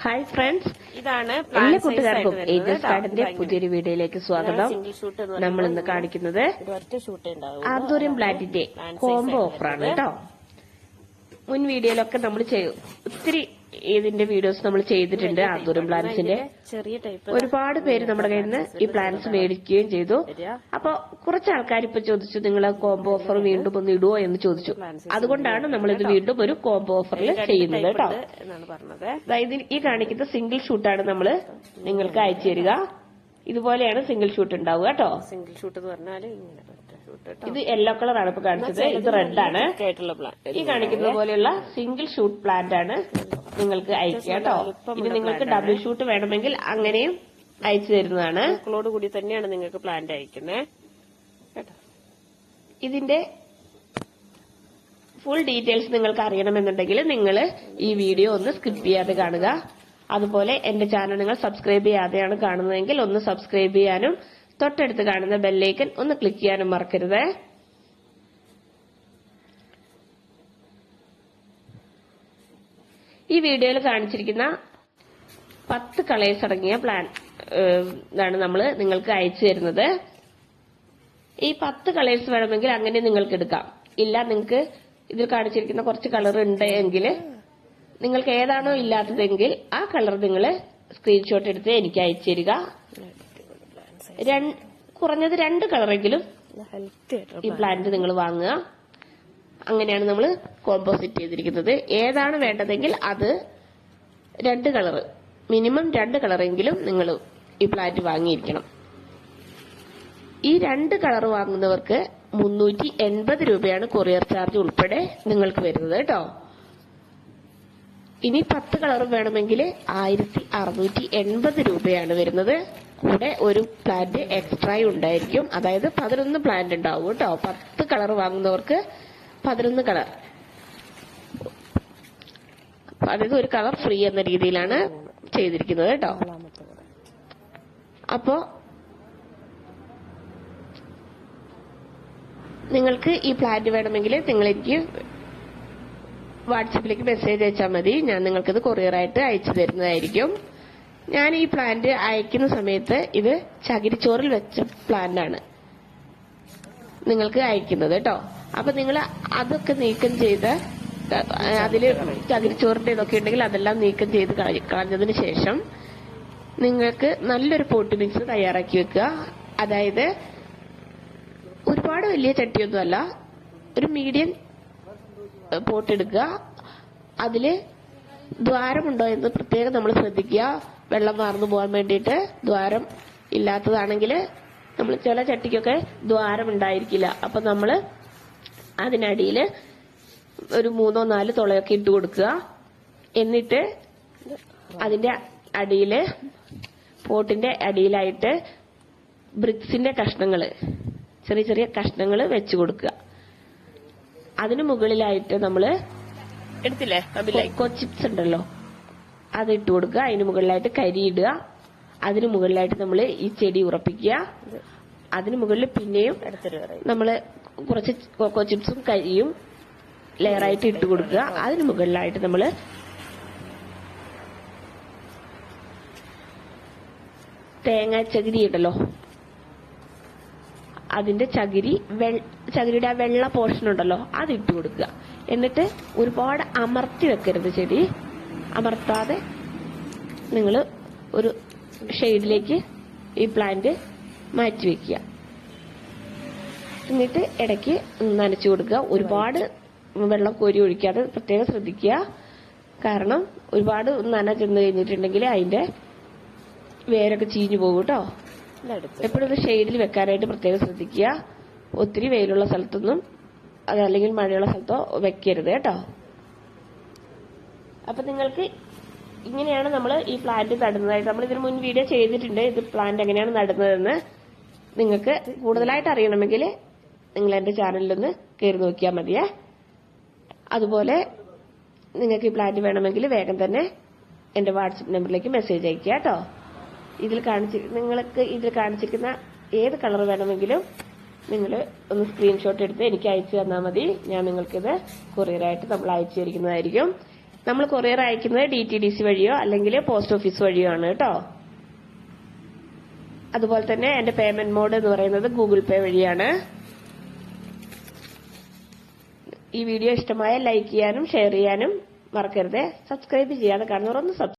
Hi friends ഇതാണ് എല്ലാ കൂട്ടുകാർക്കും ഏജസ് കാർഡിന്റെ പുതിയൊരു വീഡിയോയിലേക്ക് സ്വാഗതം. നമ്മൾ ഇന്ന് കാണിക്കുന്നത് ആന്തൂര്യം ബ്ലാറ്റിന്റെ കോംബോ ഓഫറാണ് കേട്ടോ. മുൻ വീഡിയോയിലൊക്കെ നമ്മൾ ചെയ്യും ഒത്തിരി ഇതിന്റെ വീഡിയോസ് നമ്മൾ ചെയ്തിട്ടുണ്ട് ആന്തൂര്യം പ്ലാന്റ്സിന്റെ ചെറിയ ടൈപ്പ് ഒരുപാട് പേര് നമ്മുടെ കയ്യിൽ നിന്ന് ഈ പ്ലാന്റ്സ് മേടിക്കുകയും ചെയ്തു. അപ്പൊ കുറച്ച് ആൾക്കാർ ഇപ്പൊ ചോദിച്ചു നിങ്ങൾ കോംബോ ഓഫർ വീണ്ടും ഒന്ന് ഇടുവോ? എന്ന് ചോദിച്ചു. അതുകൊണ്ടാണ് നമ്മൾ ഇത് വീണ്ടും ഒരു കോംബോ ഓഫറിൽ ചെയ്യുന്നത് കേട്ടോ. അതായത് ഈ കാണിക്കുന്ന സിംഗിൾ ഷൂട്ടാണ് നമ്മൾ നിങ്ങൾക്ക് അയച്ചു തരിക. ഇതുപോലെയാണ് സിംഗിൾ ഷൂട്ട് ഉണ്ടാവുക കേട്ടോ. സിംഗിൾ ഷൂട്ട് എന്ന് ഇങ്ങനെ കേട്ടോ. ഇത് യെല്ലോ കളർ ആണ് ഇപ്പൊ കാണിച്ചത്. ഇത് റെഡ് ആണ്. ഈ കാണിക്കുന്നത് പോലെയുള്ള സിംഗിൾ ഷൂട്ട് പ്ലാന്റ് ആണ് നിങ്ങൾക്ക് അയക്കുക കേട്ടോ. ഇത് നിങ്ങൾക്ക് ഡബിൾ ഷൂട്ട് വേണമെങ്കിൽ അങ്ങനെയും അയച്ചു തരുന്നതാണ്. പൂക്കളോട് കൂടി തന്നെയാണ് നിങ്ങൾക്ക് പ്ലാന്റ് അയക്കുന്നത് കേട്ടോ. ഇതിന്റെ ഫുൾ ഡീറ്റെയിൽസ് നിങ്ങൾക്ക് അറിയണമെന്നുണ്ടെങ്കിൽ നിങ്ങൾ ഈ വീഡിയോ ഒന്ന് സ്കിപ്പ് ചെയ്യാതെ കാണുക. അതുപോലെ എന്റെ ചാനൽ നിങ്ങൾ സബ്സ്ക്രൈബ് ചെയ്യാതെയാണ് കാണുന്നതെങ്കിൽ ഒന്ന് സബ്സ്ക്രൈബ് ചെയ്യാനും തൊട്ടടുത്ത് കാണുന്ന ബെല്ലൈക്കൻ ഒന്ന് ക്ലിക്ക് ചെയ്യാനും മറക്കരുത്. ഈ വീഡിയോയിൽ കാണിച്ചിരിക്കുന്ന പത്ത് കളേഴ്സ് അടങ്ങിയ പ്ലാൻ ഇതാണ് നമ്മൾ നിങ്ങൾക്ക് അയച്ചു തരുന്നത്. ഈ പത്ത് കളേഴ്സ് വേണമെങ്കിൽ അങ്ങനെ നിങ്ങൾക്ക് എടുക്കാം. ഇല്ല നിങ്ങൾക്ക് ഇതിൽ കാണിച്ചിരിക്കുന്ന കുറച്ച് കളർ ഉണ്ട് എങ്കിൽ നിങ്ങൾക്ക് ഏതാണോ ഇല്ലാത്തതെങ്കിൽ ആ കളർ നിങ്ങൾ സ്ക്രീൻഷോട്ട് എടുത്ത് എനിക്ക് അയച്ചു തരിക കുറഞ്ഞത് രണ്ട് കളറെങ്കിലും ഈ പ്ലാന്റ് നിങ്ങൾ വാങ്ങുക. അങ്ങനെയാണ് നമ്മൾ കോമ്പോസിറ്റ് ചെയ്തിരിക്കുന്നത്. ഏതാണ് വേണ്ടതെങ്കിൽ അത് രണ്ട് കളർ മിനിമം രണ്ട് കളറെങ്കിലും നിങ്ങൾ ഈ പ്ലാന്റ് വാങ്ങിയിരിക്കണം. ഈ രണ്ട് കളർ വാങ്ങുന്നവർക്ക് മുന്നൂറ്റി എൺപത് രൂപയാണ് കൊറിയർ ചാർജ് ഉൾപ്പെടെ നിങ്ങൾക്ക് വരുന്നത് കേട്ടോ. ഇനി പത്ത് കളർ വേണമെങ്കിൽ ആയിരത്തി അറുന്നൂറ്റി എൺപത് രൂപയാണ് വരുന്നത്. കൂടെ ഒരു പ്ലാന്റ് എക്സ്ട്രാ ഉണ്ടായിരിക്കും. അതായത് പതിനൊന്ന് പ്ലാന്റ് ഉണ്ടാവും കേട്ടോ. പത്ത് കളർ വാങ്ങുന്നവർക്ക് പതിനൊന്ന് കളർ. അതായത് ഒരു കളർ ഫ്രീ എന്ന രീതിയിലാണ് ചെയ്തിരിക്കുന്നത് കേട്ടോ. അപ്പോ നിങ്ങൾക്ക് ഈ പ്ലാന്റ് വേണമെങ്കിൽ നിങ്ങൾ എനിക്ക് വാട്സപ്പിലേക്ക് മെസ്സേജ് അയച്ചാൽ മതി. ഞാൻ നിങ്ങൾക്കിത് കൊറിയറായിട്ട് അയച്ചു തരുന്നതായിരിക്കും. ഞാൻ ഈ പ്ലാന്റ് അയക്കുന്ന സമയത്ത് ഇത് ചകിരിച്ചോറിൽ വെച്ച പ്ലാന്റ് ആണ് നിങ്ങൾക്ക് അയക്കുന്നത് കേട്ടോ അപ്പൊ നിങ്ങൾ അതൊക്കെ നീക്കം ചെയ്ത് അതിൽ ചകിരിച്ചോറിന്റെ ഇതൊക്കെ ഉണ്ടെങ്കിൽ അതെല്ലാം നീക്കം ചെയ്ത് കള- കളഞ്ഞതിന് ശേഷം നിങ്ങൾക്ക് നല്ലൊരു പോട്ട് മിക്സ് തയ്യാറാക്കി വെക്കുക. അതായത് ഒരുപാട് വലിയ ചട്ടിയൊന്നുമല്ല ഒരു മീഡിയം പോട്ട് അതിൽ ദ്വാരമുണ്ടോ എന്ന് പ്രത്യേകം നമ്മൾ ശ്രദ്ധിക്കുക. വെള്ളം വാർന്നു പോകാൻ വേണ്ടിയിട്ട് ദ്വാരം ഇല്ലാത്തതാണെങ്കിൽ നമ്മൾ ചില ചട്ടിക്കൊക്കെ ദ്വാരം ഉണ്ടായിരിക്കില്ല. അപ്പൊ നമ്മൾ അതിനടിയിൽ ഒരു മൂന്നോ നാല് തുളയൊക്കെ ഇട്ട് കൊടുക്കുക. എന്നിട്ട് അതിന്റെ അടിയിൽ പോട്ടിന്റെ അടിയിലായിട്ട് ബ്രിക്സിന്റെ കഷ്ണങ്ങൾ ചെറിയ ചെറിയ കഷ്ണങ്ങൾ വെച്ചു കൊടുക്കുക. അതിനു മുകളിലായിട്ട് നമ്മൾ എടുത്തില്ലേ? കൊക്കോ ചിപ്സ് ഉണ്ടല്ലോ. അത് ഇട്ട് കൊടുക്കുക. അതിന് മുകളിലായിട്ട് കരി ഇടുക. അതിന് മുകളിലായിട്ട് നമ്മൾ ഈ ചെടി ഉറപ്പിക്കുക. അതിന് മുകളിൽ പിന്നെയും നമ്മൾ കുറച്ച് കൊക്കോ ചിപ്സും കരിയും ലെയറായിട്ട് ഇട്ട് കൊടുക്കുക. അതിന് മുകളിലായിട്ട് നമ്മൾ തേങ്ങാച്ചകിരി ഇടലോ ഉണ്ടല്ലോ. അതിന്റെ ചകിരിയുടെ ആ വെള്ള പോർഷൻ ഉണ്ടല്ലോ അത് ഇട്ട് കൊടുക്കുക. എന്നിട്ട് ഒരുപാട് അമർത്തി വെക്കരുത് ചെടി. അമർത്താതെ നിങ്ങൾ ഒരു ഷെയ്ഡിലേക്ക് ഈ പ്ലാന്റ് മാറ്റി വെക്കുക. എന്നിട്ട് ഇടയ്ക്ക് നനച്ചു കൊടുക്കുക. ഒരുപാട് വെള്ളം കോരി ഒഴിക്കാതെ പ്രത്യേകം ശ്രദ്ധിക്കുക. കാരണം ഒരുപാട് നന ചെന്ന് കഴിഞ്ഞിട്ടുണ്ടെങ്കിൽ അതിന്റെ വേരൊക്കെ ചീഞ്ഞു പോകും കേട്ടോ. എപ്പോഴും ഷെയ്ഡിൽ വെക്കാനായിട്ട് പ്രത്യേകം ശ്രദ്ധിക്കുക. ഒത്തിരി വെയിലുള്ള സ്ഥലത്തൊന്നും അതല്ലെങ്കിൽ മഴയുള്ള സ്ഥലത്തോ വെക്കരുത് കേട്ടോ. അപ്പൊ നിങ്ങൾക്ക് ഇങ്ങനെയാണ് നമ്മൾ ഈ പ്ലാന്റ് നടുന്നതായിട്ട് നമ്മൾ ഇതിന് മുൻ വീഡിയോ ചെയ്തിട്ടുണ്ട്. ഇത് പ്ലാന്റ് എങ്ങനെയാണ് നടുന്നതെന്ന് നിങ്ങൾക്ക് കൂടുതലായിട്ട് അറിയണമെങ്കിൽ നിങ്ങൾ എന്റെ ചാനലിലൊന്ന് കയറി നോക്കിയാൽ മതിയേ. അതുപോലെ നിങ്ങൾക്ക് ഈ പ്ലാന്റ് വേണമെങ്കിൽ വേഗം തന്നെ എന്റെ വാട്സപ്പ് നമ്പറിലേക്ക് മെസ്സേജ് അയക്കുക കേട്ടോ. ഇതിൽ കാണിച്ച് നിങ്ങൾക്ക് ഇതിൽ കാണിച്ചിരിക്കുന്ന ഏത് കളർ വേണമെങ്കിലും നിങ്ങൾ ഒന്ന് സ്ക്രീൻഷോട്ട് എടുത്ത് എനിക്ക് അയച്ചു തന്നാൽ മതി. ഞാൻ നിങ്ങൾക്കിത് കൊറിയറായിട്ട് നമ്മൾ അയച്ചു നമ്മൾ കൊറിയർ അയക്കുന്നത് ഡി ടി ഡി സി വഴിയോ അല്ലെങ്കിൽ പോസ്റ്റ് ഓഫീസ് വഴിയോ ആണ് കേട്ടോ. അതുപോലെ തന്നെ എന്റെ പേയ്മെന്റ് മോഡ് എന്ന് പറയുന്നത് ഗൂഗിൾ പേ വഴിയാണ്. ഈ വീഡിയോ ഇഷ്ടമായ ലൈക്ക് ചെയ്യാനും ഷെയർ ചെയ്യാനും മറക്കരുത്. സബ്സ്ക്രൈബ് ചെയ്യാതെ കാണുന്നവർ ഒന്ന്